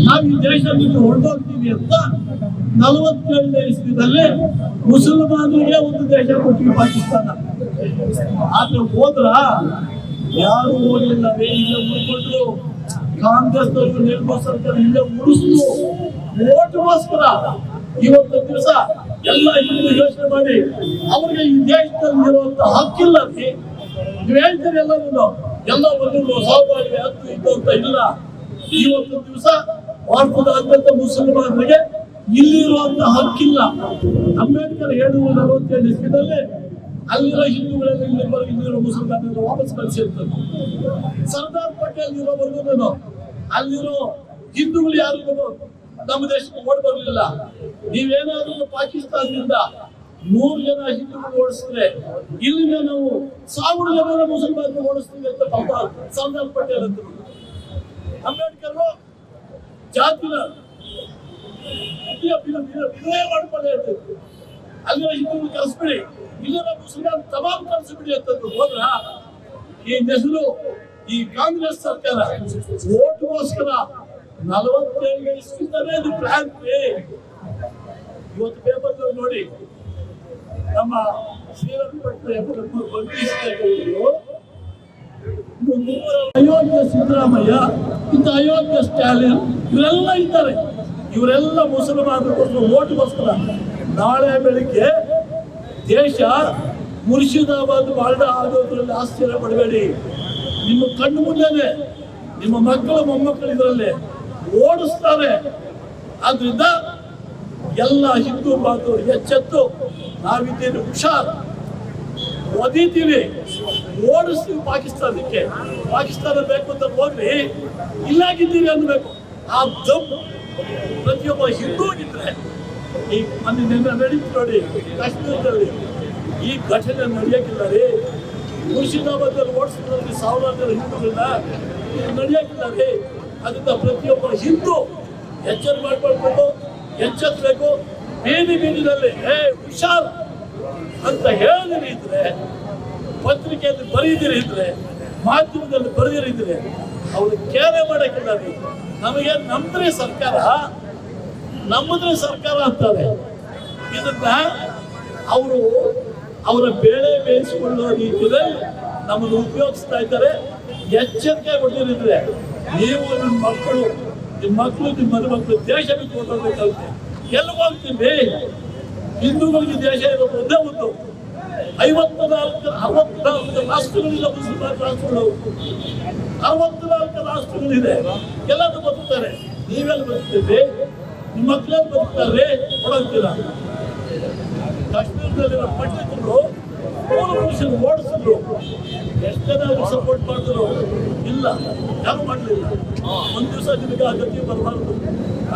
ನಾವು ಈ ದೇಶ ಬಿಟ್ಟು ಹೊರಟೋಗ್ತೀವಿ ಅಂತ ನಲವತ್ತೇಳನೇ ಇಸ್ವಿದಲ್ಲಿ ಮುಸಲ್ಮಾನರಿಗೆ ಒಂದು ದೇಶ ಕೊಟ್ಟಿವಿ ಪಾಕಿಸ್ತಾನ. ಆದ್ರೆ ಹೋದ್ರ ಯಾರು ಹೋಗ್ಲಿಲ್ಲ. ಇಲ್ಲೇ ಉಳ್ಕೊಂಡ್ರು. ಕಾಂಗ್ರೆಸ್ ನಿರ್ಮಾ ಸರ್ಕಾರ ಇಲ್ಲೇ ಉಳಿಸ್ತು ಓಟ್ಗೋಸ್ಕರ ಇವತ್ತು ದಿವಸ ಎಲ್ಲ ಹಿಂದೂ ಯೋಚನೆ ಮಾಡಿ, ಅವ್ರಿಗೆ ಈ ದೇಶದಲ್ಲಿ ಇರುವಂತ ಹಕ್ಕಿಲ್ಲ ನೀವು ಹೇಳ್ತೀರಿ ಎಲ್ಲರೂ ಎಲ್ಲ ಒಂದು ಸಹಭಾಗಿ ಹತ್ತು ಇದ್ದು ಅಂತ ಇಲ್ಲ. ಇವತ್ತು ದಿವಸ ಭಾರತದಾದ್ಯಂತ ಮುಸಲ್ಮಾನರಿಗೆ ಇಲ್ಲಿರುವಂತ ಹಕ್ಕಿಲ್ಲ. ಅಂಬೇಡ್ಕರ್ ಹೇಳುವ ನಲವತ್ತೇಳು ಇಸ್ವಿದಲ್ಲಿ ಅಲ್ಲಿರೋ ಹಿಂದೂಗಳಲ್ಲಿ ಇಲ್ಲಿರೋ ಮುಸಲ್ಮಾನರು ವಾಪಸ್ ಕಳಿಸಿರ್ತದೆ ಸರ್ದಾರ್ ಪಟೇಲ್ ಇರೋವರೆಗೂ ಅಲ್ಲಿರೋ ಹಿಂದೂಗಳು ಯಾರು ನಮ್ಮ ದೇಶಕ್ಕೆ ಓಟ್ ಬರಲಿಲ್ಲ. ನೀವೇನಾದ್ರೂ ಪಾಕಿಸ್ತಾನದಿಂದ ನೂರು ಜನ ಹಿಂದೂಗಳು ಓಡಿಸಿದ್ರೆ ಇಲ್ಲಿಂದ ನಾವು ಸಾವಿರ ಜನ ಮುಸಲ್ಮಾನರು ಓಡಿಸ್ತೀವಿ ಅಂತ ಪಾಪ ಸರ್ದಾರ್ ಪಟೇಲ್ ಅಂತ ಅಂಬೇಡ್ಕರ್ ಜಾತಿನ ವಿನಯ ಮಾಡ್ಕೊಳ್ಳಿ ಅಂತ ಹಿಂದೂ ಹಿಂದೂಗಳು ಕಳಿಸ್ಬಿಡಿ ಇಲ್ಲಿರೋ ಮುಸಲ್ಮಾನ್ ತಮಾಮ್ ಕಲಿಸ್ಬಿಡಿ ಅಂತಂದ್ರು ಹೋದ್ರ? ಈ ನೆಹರು, ಈ ಕಾಂಗ್ರೆಸ್ ಸರ್ಕಾರ, ಓಟ್ಗೋಸ್ಕರ ನಲವತ್ತೇಳು ಅದು ಇದು ಪ್ಲಾನ್ ಇವತ್ತು ಪೇಪರ್ ನೋಡಿ, ನಮ್ಮ ಶ್ರೀರಂಗಪಟ್ಟಣ ಬಂಧಿಸಿದರು ಅಯೋಗ್ಯ ಸಿದ್ದರಾಮಯ್ಯ, ಇಂಥ ಅಯೋಗ್ಯ ಸ್ಟಾಲಿನ್ ಇವರೆಲ್ಲ ಇದ್ದಾರೆ. ಇವರೆಲ್ಲ ಮುಸಲ್ಮಾನರಿಗೋಸ್ಕರ ಓಟ್ಗೋಸ್ಕರ ನಾಳೆ ಬೆಳಿಗ್ಗೆ ದೇಶ ಮುರ್ಷಿದಾಬಾದ್ ವಾರ್ಡ ಆಗೋದ್ರಲ್ಲಿ ಆಶ್ಚರ್ಯ ಪಡಬೇಡಿ. ನಿಮ್ಮ ಕಣ್ಣು ಮುಂದೆನೆ ನಿಮ್ಮ ಮಕ್ಕಳು ಮೊಮ್ಮಕ್ಕಳು ಇದರಲ್ಲಿ. ಓಡಿಸ್ತಾರೆ. ಆದ್ರಿಂದ ಎಲ್ಲ ಹಿಂದೂ ಬಾಂಧವರು ಎಚ್ಚೆತ್ತು. ನಾವಿದ್ದೇನೆ ಹುಷಾರ್. ಒದೀತೀವಿ ಓಡಿಸ್ತೀವಿ ಪಾಕಿಸ್ತಾನಕ್ಕೆ. ಪಾಕಿಸ್ತಾನ ಬೇಕು ಅಂತ ಹೋಗ್ರಿ ಇಲ್ಲಾಗಿದ್ದೀವಿ ಅನ್ಬೇಕು ಆ ದಮ್ ಪ್ರತಿಯೊಬ್ಬ ಹಿಂದೂ ಇದ್ರೆ ಈ ಮೊನ್ನೆ ನಿನ್ನೆ ನಡೀತು ನೋಡಿ, ಕಾಶ್ಮೀರದಲ್ಲಿ ಈ ಘಟನೆ ನಡೆಯೋಕ್ಕಿಲ್ಲ ರೀ. ಮುರ್ಷಿದಾಬಾದಲ್ಲಿ ಓಡಿಸಿದ್ರಲ್ಲಿ ಸಾವಿರಾರು ಹಿಂದೂಗಳನ್ನ ನಡೆಯಕ್ಕಿಲ್ಲ ರೀ. ಅದರಿಂದ ಪ್ರತಿಯೊಬ್ಬ ಹಿಂದೂ ಎಚ್ಚರ ಮಾಡ್ಕೊಳ್ಬೇಕು, ಎಚ್ಚೆತ್ತಬೇಕು. ಬೀದಿ ಬೀದಿನಲ್ಲಿ ಏ ಹುಷಾರ್ ಅಂತ ಹೇಳಿದಿರಿ ಇದ್ರೆ, ಪತ್ರಿಕೆಯಲ್ಲಿ ಬರೀದಿರಿ ಇದ್ರೆ, ಮಾಧ್ಯಮದಲ್ಲಿ ಬರೆದಿರಿದ್ರೆ ಅವ್ರು ಕೇರೆ ಮಾಡಕ್ಕಿಲ್ಲ ರೀ ನಮಗೆ ನಮ್ದ್ರೆ ಸರ್ಕಾರ ನಮ್ಮದ್ರೆ ಸರ್ಕಾರ ಅಂತಾರೆ. ಇದನ್ನ ಅವರು ಅವರ ಬೇಳೆ ಬೇಯಿಸಿಕೊಳ್ಳುವ ರೀತಿಯಲ್ಲಿ ನಮ್ಮನ್ನು ಉಪಯೋಗಿಸ್ತಾ ಇದ್ದಾರೆ. ಎಚ್ಚರಿಕೆ ಕೊಟ್ಟಿರಿದ್ರೆ ನೀವು ನಿಮ್ಮ ಮಕ್ಕಳು ನಿಮ್ಮ ಮಕ್ಕಳು ನಿಮ್ಮ ಮದುಮಕ್ಕಳು ದೇಶ ಬಿಟ್ಟು ಹೊರಡಬೇಕಾಗುತ್ತೆ ಎಲ್ಲಿ ಹೋಗ್ತೀವಿ? ಹಿಂದೂಗಳಿಗೆ ದೇಶ ಇರೋದು ಒಂದೇ ಒಂದು. ಐವತ್ತು ನಾಲ್ಕು ಅರವತ್ತು ನಾಲ್ಕು ರಾಷ್ಟ್ರಗಳಿಲ್ಲ ಮುಸ್ಲಿಂ ರಾಷ್ಟ್ರಗಳು ಅರವತ್ತು ನಾಲ್ಕು ರಾಷ್ಟ್ರಗಳಿದೆ. ಎಲ್ಲರೂ ಬದುಕ್ತಾರೆ. ನೀವೆಲ್ಲ ಬದುಕ್ತೀವಿ ನಿಮ್ಮ ಮಕ್ಕಳೆಲ್ಲ ಬದುಕ್ತಾರೆ? ಕೊಡಂತೀರ ಕಾಶ್ಮೀರದಲ್ಲಿರೋ ಪಂಡಿತರು ಮೂಲ ಪುರುಷರು ಓಡಿಸಿದ್ರು ಎಷ್ಟೇ ಅವ್ರಿಗೆ ಸಪೋರ್ಟ್ ಮಾಡಿದ್ರು ಇಲ್ಲ, ಯಾರು ಮಾಡಲಿಲ್ಲ. ಒಂದು ದಿವಸ ನಿಮಗೆ ಆ ಗತಿ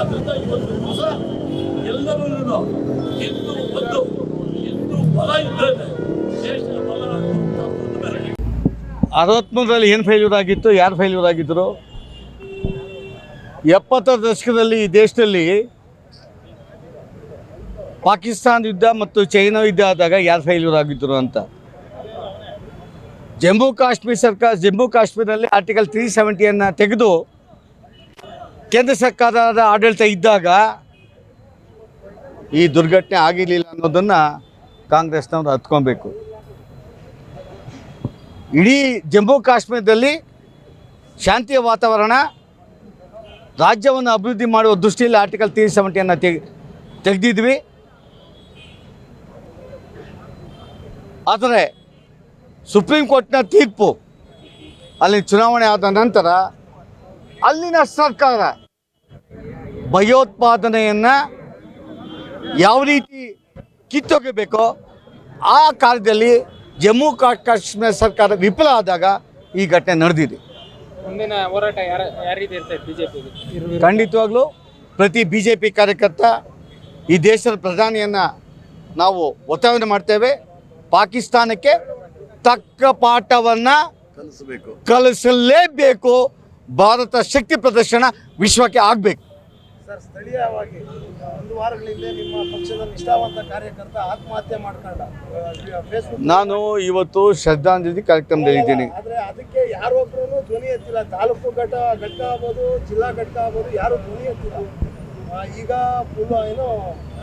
ಅದರಿಂದ ಇವತ್ತು ದಿವಸ ಎಲ್ಲರೂ ಹಿಂದೂ ಬಂದು, ಹಿಂದೂ ಬಲ ಇದ್ದೇನೆ ದೇಶ ಬಲ ಅರವತ್ತ್ಮೂರರಲ್ಲಿ ಏನು ಫೇಲ್ಯೂರ್ ಆಗಿತ್ತು? ಯಾರು ಫೇಲ್ಯೂರ್ ಆಗಿದ್ದರು ಎಪ್ಪತ್ತರ ದಶಕದಲ್ಲಿ ಈ ದೇಶದಲ್ಲಿ ಪಾಕಿಸ್ತಾನ ಯುದ್ಧ ಮತ್ತು ಚೈನಾ ಯುದ್ಧ ಆದಾಗ ಯಾರು ಫೇಲ್ಯೂರ್ ಆಗಿದ್ದರು ಅಂತ? ಜಮ್ಮು ಕಾಶ್ಮೀರ ಸರ್ಕಾರ, ಜಮ್ಮು ಕಾಶ್ಮೀರದಲ್ಲಿ ಆರ್ಟಿಕಲ್ ತ್ರೀ ಸೆವೆಂಟಿಯನ್ನು ತೆಗೆದು ಕೇಂದ್ರ ಸರ್ಕಾರದ ಆಡಳಿತ ಇದ್ದಾಗ ಈ ದುರ್ಘಟನೆ ಆಗಿರಲಿಲ್ಲ ಅನ್ನೋದನ್ನು ಕಾಂಗ್ರೆಸ್ನವ್ರು ಹತ್ಕೊಬೇಕು ಇಡೀ ಜಮ್ಮು ಕಾಶ್ಮೀರದಲ್ಲಿ ಶಾಂತಿಯ ವಾತಾವರಣ, ರಾಜ್ಯವನ್ನು ಅಭಿವೃದ್ಧಿ ಮಾಡುವ ದೃಷ್ಟಿಯಲ್ಲಿ ಆರ್ಟಿಕಲ್ ತ್ರೀ ಸೆವೆಂಟಿಯನ್ನು ತೆಗೆ, ತೆಗೆದಿದ್ವಿ. ಆದರೆ ಸುಪ್ರೀಂ ಕೋರ್ಟ್ನ ತೀರ್ಪು ಅಲ್ಲಿ ಚುನಾವಣೆ ಆದ ನಂತರ ಅಲ್ಲಿನ ಸರ್ಕಾರ ಭಯೋತ್ಪಾದನೆಯನ್ನು ಯಾವ ರೀತಿ ಕಿತ್ತೊಗೆಬೇಕೋ ಆ ಕಾರ್ಯದಲ್ಲಿ ಜಮ್ಮು ಕಾಶ್ಮೀರ ಸರ್ಕಾರ ವಿಫಲ ಆದಾಗ ಈ ಘಟನೆ ನಡೆದಿದೆ. ಮುಂದಿನ ಹೋರಾಟ ಖಂಡಿತವಾಗ್ಲೂ ಪ್ರತಿ ಬಿ ಜೆ ಪಿ ಕಾರ್ಯಕರ್ತ ಈ ದೇಶದ ಪ್ರಧಾನಿಯನ್ನು ನಾವು ಒತ್ತಾಯವನ್ನು ಮಾಡ್ತೇವೆ. ಪಾಕಿಸ್ತಾನಕ್ಕೆ ತಕ್ಕ ಪಾಠವನ್ನು ಕಲಿಸಬೇಕು. ಕಲಿಸಲೇಬೇಕು. ಭಾರತ ಶಕ್ತಿ ಪ್ರದರ್ಶನ ವಿಶ್ವಕ್ಕೆ ಆಗಬೇಕು. ಸರ್ ಸ್ಥಳೀಯವಾಗಿ ಒಂದು ವಾರಗಳ ಹಿಂದೆ ನಿಮ್ಮ ಪಕ್ಷದ ನಿಷ್ಠಾವಂತ ಕಾರ್ಯಕರ್ತ ಆತ್ಮಹತ್ಯೆ ಮಾಡ್ಕೊಂಡ ನಾನು ಇವತ್ತು ಶ್ರದ್ಧಾಂಜಲಿ ಕಾರ್ಯಕ್ರಮದಲ್ಲಿದ್ದೀನಿ ಆದರೆ ಅದಕ್ಕೆ ಯಾರೊಬ್ರು ಧ್ವನಿ ಎತ್ತಿಲ್ಲ. ತಾಲೂಕು ಘಟ ಘಟ್ಟ ಆಗ್ಬೋದು ಜಿಲ್ಲಾ ಘಟ್ಟ ಆಗ್ಬೋದು ಯಾರು ಧ್ವನಿ ಎತ್ತಿಲ್ಲ. ಈಗ ಫುಲ್ ಏನು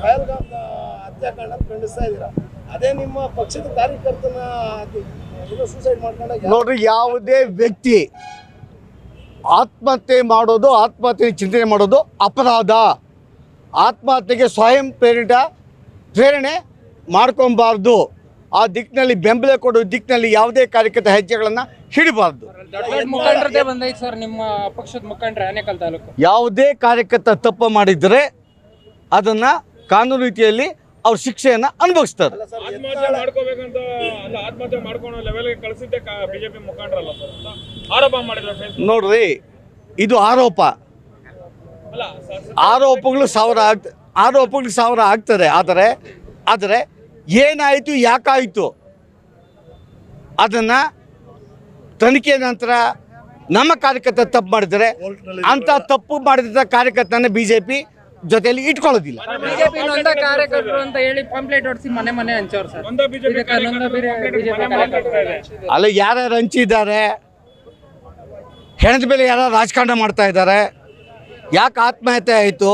ಪಹಲ್ಗಾಮ್ದ ಹತ್ಯಾಕಾಂಡ ಖಂಡಿಸ್ತಾ ಇದ್ದೀರಾ? ಅದೇ ನಿಮ್ಮ ಪಕ್ಷದ ಕಾರ್ಯಕರ್ತನ ಸೂಸೈಡ್ ಮಾಡ್ಕೊಂಡಾಗ ನೋಡ್ರಿ ಯಾವುದೇ ವ್ಯಕ್ತಿ ಆತ್ಮಹತ್ಯೆ ಮಾಡೋದು ಆತ್ಮಹತ್ಯೆ ಚಿಂತನೆ ಮಾಡೋದು ಅಪರಾಧ. ಆತ್ಮಹತ್ಯೆಗೆ ಸ್ವಯಂ ಪ್ರೇರಿತ ಪ್ರೇರಣೆ ಮಾಡ್ಕೊಬಾರ್ದು ಆ ದಿಕ್ಕಿನಲ್ಲಿ ಬೆಂಬಲ ಕೊಡೋ ದಿಕ್ಕಿನಲ್ಲಿ ಯಾವುದೇ ಕಾರ್ಯಕರ್ತ ಹೆಜ್ಜೆಗಳನ್ನು ಹಿಡಿಬಾರ್ದು. ಸರ್ ನಿಮ್ಮ ಪಕ್ಷದ ಮುಖಂಡ್ರೆ ಆನೇಕಲ್ ತಾಲೂಕು. ಯಾವುದೇ ಕಾರ್ಯಕರ್ತ ತಪ್ಪು ಮಾಡಿದರೆ ಅದನ್ನು ಕಾನೂನು ರೀತಿಯಲ್ಲಿ ಅವ್ರ ಶಿಕ್ಷೆಯನ್ನು ಅನುಭವಿಸ್ತಾರೆ. ನೋಡ್ರಿ ಇದು ಆರೋಪ. ಅಲ್ಲ ಆರೋಪಗಳು ಸಾವಿರ ಆಗ್ತ ಆರೋಪಗಳು ಸಾವಿರ ಆಗ್ತದೆ ಆದರೆ ಆದರೆ ಏನಾಯಿತು ಯಾಕಾಯಿತು? ಅದನ್ನು ತನಿಖೆ ನಂತರ ನಮ್ಮ ಕಾರ್ಯಕರ್ತ ತಪ್ಪು ಮಾಡಿದರೆ ಅಂಥ ತಪ್ಪು ಮಾಡಿದಂಥ ಕಾರ್ಯಕರ್ತನ ಬಿ ಜೆ ಪಿ ಜೊತೆಯಲ್ಲಿ ಇಟ್ಕೊಳ್ಳೋದಿಲ್ಲ. ಬಿಜೆಪಿ ನೊಂದ ಕಾರ್ಯಕರ್ತರು ಅಂತ ಹೇಳಿ ಪಂಪ್ಲೇಟ್ ಹೊಡಿಸಿ ಮನೆ ಮನೆ ಹಂಚೋರು ಸರ್. ಒಂದೇ ಬಿಜೆಪಿ ಇದಕ್ಕೆ ನೊಂದ ಬಿಜೆಪಿ ಕಾರ್ಯಕರ್ತರು ಅಲ್ಲ ಯಾರ್ಯಾರು ಹಂಚಿದ್ದಾರೆ? ಹೆಣದ ಮೇಲೆ ಯಾರು ರಾಜಕಾರಣ ಮಾಡ್ತಾ ಇದ್ದಾರೆ? ಯಾಕೆ ಆತ್ಮಹತ್ಯೆ ಆಯಿತು?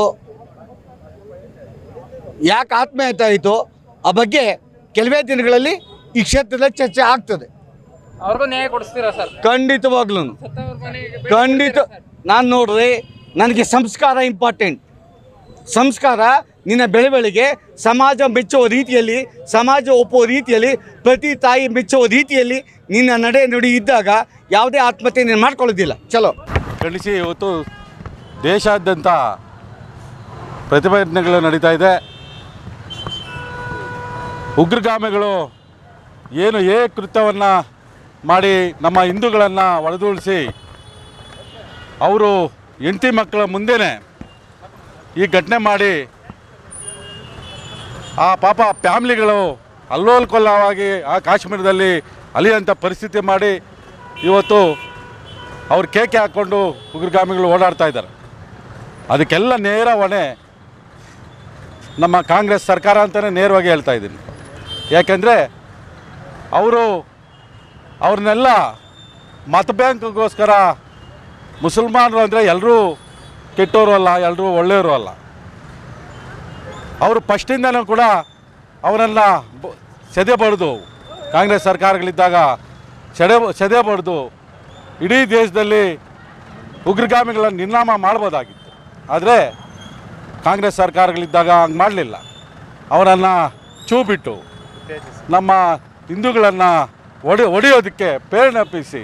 ಯಾಕೆ ಆತ್ಮಹತ್ಯೆ ಆಯಿತು? ಆ ಬಗ್ಗೆ ಕೆಲವೇ ದಿನಗಳಲ್ಲಿ ಈ ಕ್ಷೇತ್ರದಲ್ಲಿ ಚರ್ಚೆ ಆಗ್ತದೆ. ಅವ್ರಿಗೂ ನ್ಯಾಯ ಕೊಡಿಸ್ತೀರಾ ಸರ್? ಖಂಡಿತವಾಗ್ಲೂ ಖಂಡಿತ ನಾನು ನೋಡ್ರಿ ನನಗೆ ಸಂಸ್ಕಾರ ಇಂಪಾರ್ಟೆಂಟ್ ಸಂಸ್ಕಾರ ನಿನ್ನ ಬೆಳವಣಿಗೆ, ಸಮಾಜ ಮೆಚ್ಚುವ ರೀತಿಯಲ್ಲಿ, ಸಮಾಜ ಒಪ್ಪುವ ರೀತಿಯಲ್ಲಿ, ಪ್ರತಿ ತಾಯಿ ಮೆಚ್ಚುವ ರೀತಿಯಲ್ಲಿ ನಿನ್ನ ನಡೆ ನುಡಿ ಇದ್ದಾಗ ಯಾವುದೇ ಆತ್ಮಹತ್ಯೆ ನೀನು ಮಾಡ್ಕೊಳ್ಳೋದಿಲ್ಲ. ಚಲೋ. ಖಂಡಿಸಿ ಇವತ್ತು ದೇಶಾದ್ಯಂತ ಪ್ರತಿಭಟನೆಗಳು ನಡೀತಾ ಇದೆ. ಉಗ್ರಗಾಮಿಗಳು ಏನು ಏ ಕೃತ್ಯವನ್ನು ಮಾಡಿ ನಮ್ಮ ಹಿಂದೂಗಳನ್ನು ಒಡೆದುಳಿಸಿ ಅವರು ಹೆಂಡತಿ ಮಕ್ಕಳ ಮುಂದೆನೇ ಈ ಘಟನೆ ಮಾಡಿ ಆ ಪಾಪ ಫ್ಯಾಮ್ಲಿಗಳು ಅಲ್ಲೋಲ್ಕೊಲ್ಲವಾಗಿ ಆ ಕಾಶ್ಮೀರದಲ್ಲಿ ಅಲಿಯಂಥ ಪರಿಸ್ಥಿತಿ ಮಾಡಿ ಇವತ್ತು ಅವ್ರು ಕೇಕೆ ಹಾಕ್ಕೊಂಡು ಉಗ್ರಗಾಮಿಗಳು ಓಡಾಡ್ತಾ ಇದ್ದಾರೆ. ಅದಕ್ಕೆಲ್ಲ ನೇರ ಹೊಣೆ ನಮ್ಮ ಕಾಂಗ್ರೆಸ್ ಸರ್ಕಾರ ಅಂತಲೇ ನೇರವಾಗಿ ಹೇಳ್ತಾ ಇದ್ದೀನಿ. ಯಾಕೆಂದರೆ ಅವರು ಅವ್ರನ್ನೆಲ್ಲ ಮತ ಬ್ಯಾಂಕ್ಗೋಸ್ಕರ ಮುಸಲ್ಮಾನರು ಅಂದರೆ ಎಲ್ಲರೂ ಕೆಟ್ಟವರು ಅಲ್ಲ ಎಲ್ಲರೂ ಒಳ್ಳೆಯವರು ಅಲ್ಲ. ಅವರು ಫಸ್ಟಿಂದನೂ ಕೂಡ ಅವರನ್ನು ಸೆದೆ ಬಡ್ದು, ಕಾಂಗ್ರೆಸ್ ಸರ್ಕಾರಗಳಿದ್ದಾಗ ಸೆಡೆ, ಸೆದೆ ಬಡ್ದು ಇಡೀ ದೇಶದಲ್ಲಿ ಉಗ್ರಗಾಮಿಗಳನ್ನು ನಿರ್ನಾಮ ಮಾಡ್ಬೋದಾಗಿತ್ತು. ಆದರೆ ಕಾಂಗ್ರೆಸ್ ಸರ್ಕಾರಗಳಿದ್ದಾಗ ಹಂಗೆ ಮಾಡಲಿಲ್ಲ. ಅವರನ್ನು ಚೂಬಿಟ್ಟು ನಮ್ಮ ಹಿಂದೂಗಳನ್ನು ಒಡೆ, ಒಡೆಯೋದಕ್ಕೆ ಪ್ರೇರೇಪಿಸಿ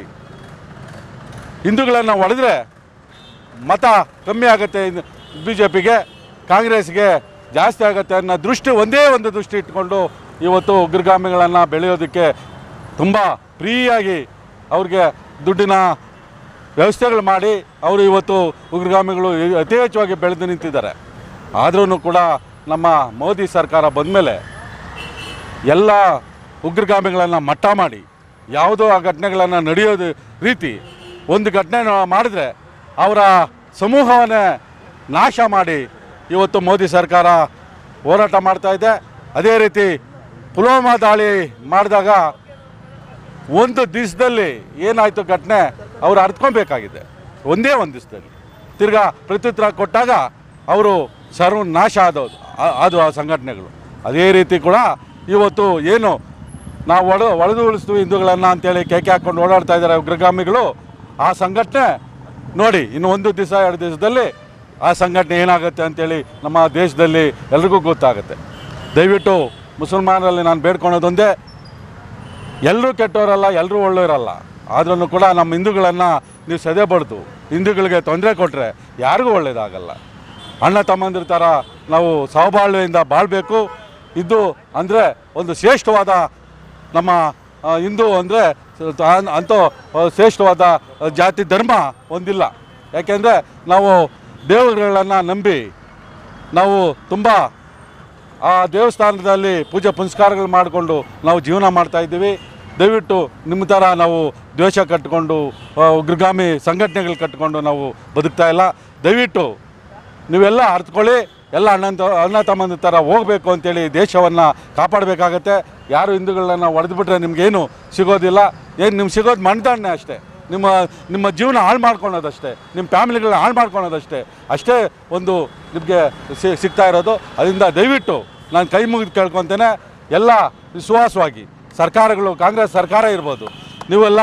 ಹಿಂದೂಗಳನ್ನು ಹೊಡೆದ್ರೆ ಮತ ಕಮ್ಮಿ ಆಗುತ್ತೆ ಬಿ ಜೆ ಪಿಗೆ ಕಾಂಗ್ರೆಸ್ಗೆ ಜಾಸ್ತಿ ಆಗುತ್ತೆ ಅನ್ನೋ ದೃಷ್ಟಿ, ಒಂದೇ ಒಂದು ದೃಷ್ಟಿ ಇಟ್ಕೊಂಡು ಇವತ್ತು ಉಗ್ರಗಾಮಿಗಳನ್ನು ಬೆಳೆಯೋದಕ್ಕೆ ತುಂಬ ಫ್ರೀಯಾಗಿ ಅವ್ರಿಗೆ ದುಡ್ಡಿನ ವ್ಯವಸ್ಥೆಗಳು ಮಾಡಿ ಅವರು ಇವತ್ತು ಉಗ್ರಗಾಮಿಗಳು ಯಥೇಚ್ಛವಾಗಿ ಬೆಳೆದು ನಿಂತಿದ್ದಾರೆ. ಆದ್ರೂ ಕೂಡ ನಮ್ಮ ಮೋದಿ ಸರ್ಕಾರ ಬಂದಮೇಲೆ ಎಲ್ಲ ಉಗ್ರಗಾಮಿಗಳನ್ನು ಮಟ್ಟ ಮಾಡಿ, ಯಾವುದೋ ಆ ಘಟನೆಗಳನ್ನು ನಡೆಯೋದು ರೀತಿ, ಒಂದು ಘಟನೆ ಮಾಡಿದ್ರೆ ಅವರ ಸಮೂಹವನ್ನೇ ನಾಶ ಮಾಡಿ ಇವತ್ತು ಮೋದಿ ಸರ್ಕಾರ ಹೋರಾಟ ಮಾಡ್ತಾ ಇದೆ. ಅದೇ ರೀತಿ ಪುಲ್ವಾಮಾ ದಾಳಿ ಮಾಡಿದಾಗ ಒಂದು ದಿವಸದಲ್ಲಿ ಏನಾಯಿತು ಘಟನೆ ಅವರು ಅರ್ತ್ಕೊಬೇಕಾಗಿದೆ. ಒಂದೇ ಒಂದು ದಿವಸದಲ್ಲಿ. ತಿರ್ಗಾ ಪ್ರತ್ಯುತ್ತರ ಕೊಟ್ಟಾಗ ಅವರು ಸರ್ವ ನಾಶ ಆದವು ಅದು ಆ ಸಂಘಟನೆಗಳು. ಅದೇ ರೀತಿ ಕೂಡ ಇವತ್ತು ಏನು ನಾವು ಒಳ ಒಡೆದು ಉಳಿಸ್ತೀವಿ ಹಿಂದೂಗಳನ್ನು ಅಂತೇಳಿ ಕೇಕೆ ಹಾಕ್ಕೊಂಡು ಓಡಾಡ್ತಾ ಇದ್ದಾರೆ ಉಗ್ರಗಾಮಿಗಳು ಆ ಸಂಘಟನೆ ನೋಡಿ, ಇನ್ನು ಒಂದು ದಿವಸ, ಎರಡು ದಿವಸದಲ್ಲಿ ಆ ಸಂಘಟನೆ ಏನಾಗುತ್ತೆ ಅಂತೇಳಿ ನಮ್ಮ ದೇಶದಲ್ಲಿ ಎಲ್ರಿಗೂ ಗೊತ್ತಾಗುತ್ತೆ. ದಯವಿಟ್ಟು ಮುಸಲ್ಮಾನರಲ್ಲಿ ನಾನು ಬೇಡ್ಕೊಳೋದೊಂದೇ ಎಲ್ಲರೂ ಕೆಟ್ಟವರಲ್ಲ ಎಲ್ಲರೂ ಒಳ್ಳೆಯವರಲ್ಲ. ಆದ್ರೂ ಕೂಡ ನಮ್ಮ ಹಿಂದೂಗಳನ್ನು ನೀವು ಸದೆ ಬಡ್ದು ಹಿಂದೂಗಳಿಗೆ ತೊಂದರೆ ಕೊಟ್ಟರೆ ಯಾರಿಗೂ ಒಳ್ಳೆಯದಾಗಲ್ಲ ಅಣ್ಣ, ತಮ್ಮಂದಿರ ಥರ ನಾವು ಸಹಬಾಳ್ವೆಯಿಂದ ಬಾಳಬೇಕು. ಇದು ಅಂದರೆ ಒಂದು ಶ್ರೇಷ್ಠವಾದ ನಮ್ಮ ಹಿಂದೂ ಅಂದರೆ ಅಂಥ ಶ್ರೇಷ್ಠವಾದ ಜಾತಿ ಧರ್ಮ ಒಂದಿಲ್ಲ. ಯಾಕೆಂದರೆ ನಾವು ದೇವರುಗಳನ್ನು ನಂಬಿ ನಾವು ತುಂಬ, ಆ ದೇವಸ್ಥಾನದಲ್ಲಿ ಪೂಜೆ ಪುನಸ್ಕಾರಗಳು ಮಾಡಿಕೊಂಡು ನಾವು ಜೀವನ ಮಾಡ್ತಾ ಇದ್ದೀವಿ. ದಯವಿಟ್ಟು ನಿಮ್ಮ ಥರ ನಾವು ದ್ವೇಷ ಕಟ್ಟಿಕೊಂಡು ಉಗ್ರಗಾಮಿ ಸಂಘಟನೆಗಳು ಕಟ್ಟಿಕೊಂಡು ನಾವು ಬದುಕ್ತಾ ಇಲ್ಲ. ದಯವಿಟ್ಟು ನೀವೆಲ್ಲ ಅರ್ಥಕೊಳ್ಳಿ ಎಲ್ಲ ಅಣ್ಣ ಅಣ್ಣ ತಮ್ಮಂದ ಥರ ಹೋಗಬೇಕು ಅಂತೇಳಿ ದೇಶವನ್ನು ಕಾಪಾಡಬೇಕಾಗತ್ತೆ. ಯಾರು ಹಿಂದೂಗಳನ್ನ ಹೊಡೆದ್ಬಿಟ್ರೆ ನಿಮಗೇನು ಸಿಗೋದಿಲ್ಲ. ಏನು ನಿಮ್ಗೆ ಸಿಗೋದು ಮಣ್ದಣ್ಣೆ ಅಷ್ಟೇ. ನಿಮ್ಮ ನಿಮ್ಮ ಜೀವನ ಹಾಳು ಮಾಡ್ಕೊಳೋದಷ್ಟೇ ನಿಮ್ಮ ಫ್ಯಾಮಿಲಿಗಳನ್ನ ಹಾಳು ಮಾಡ್ಕೊಳೋದಷ್ಟೇ ಅಷ್ಟೇ ಒಂದು ನಿಮಗೆ ಸಿಗ್ತಾ ಇರೋದು. ಅದರಿಂದ ದಯವಿಟ್ಟು ನಾನು ಕೈ ಮುಗಿದು ಕೇಳ್ಕೊತೇನೆ. ಎಲ್ಲ ವಿಶ್ವಾಸವಾಗಿ ಸರ್ಕಾರಗಳು, ಕಾಂಗ್ರೆಸ್ ಸರ್ಕಾರ ಇರ್ಬೋದು, ನೀವೆಲ್ಲ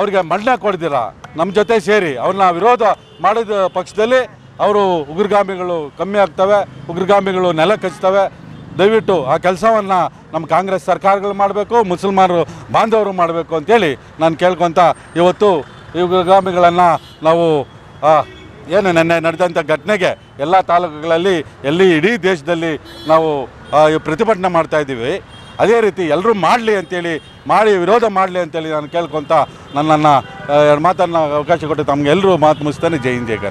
ಅವ್ರಿಗೆ ಮಣ್ಣ ಕೊಡ್ದಿರ. ನಮ್ಮ ಜೊತೆ ಸೇರಿ ಅವ್ರನ್ನ ವಿರೋಧ ಮಾಡಿದ ಪಕ್ಷದಲ್ಲಿ ಅವರು ಉಗ್ರಗಾಮಿಗಳು ಕಮ್ಮಿ ಆಗ್ತವೆ, ಉಗ್ರಗಾಮಿಗಳು ನೆಲ ಕಚ್ತವೆ ದಯವಿಟ್ಟು ಆ ಕೆಲಸವನ್ನು ನಮ್ಮ ಕಾಂಗ್ರೆಸ್ ಸರ್ಕಾರಗಳು ಮಾಡಬೇಕು, ಮುಸಲ್ಮಾನರು, ಬಾಂಧವರು ಮಾಡಬೇಕು ಅಂತೇಳಿ ನಾನು ಕೇಳ್ಕೊತ ಇವತ್ತು ಈ ಉಗ್ರಗಾಮಿಗಳನ್ನು ನಾವು ಏನು ನೆನ್ನೆ ನಡೆದಂಥ ಘಟನೆಗೆ ಎಲ್ಲ ತಾಲೂಕುಗಳಲ್ಲಿ, ಎಲ್ಲಿ ಇಡೀ ದೇಶದಲ್ಲಿ ನಾವು ಪ್ರತಿಭಟನೆ ಮಾಡ್ತಾ ಇದ್ದೀವಿ ಅದೇ ರೀತಿ ಎಲ್ಲರೂ ಮಾಡಲಿ ಅಂತೇಳಿ, ಮಾಡಿ ವಿರೋಧ ಮಾಡಲಿ ಅಂತೇಳಿ ನಾನು ಕೇಳ್ಕೊತ ನನ್ನನ್ನು ಎರಡು ಮಾತನ್ನು ಅವಕಾಶ ಕೊಟ್ಟು ತಮಗೆಲ್ಲರೂ ಮಾತು ಮುಗಿಸ್ತಾನೆ ಜೈ ಹಿಂದ್.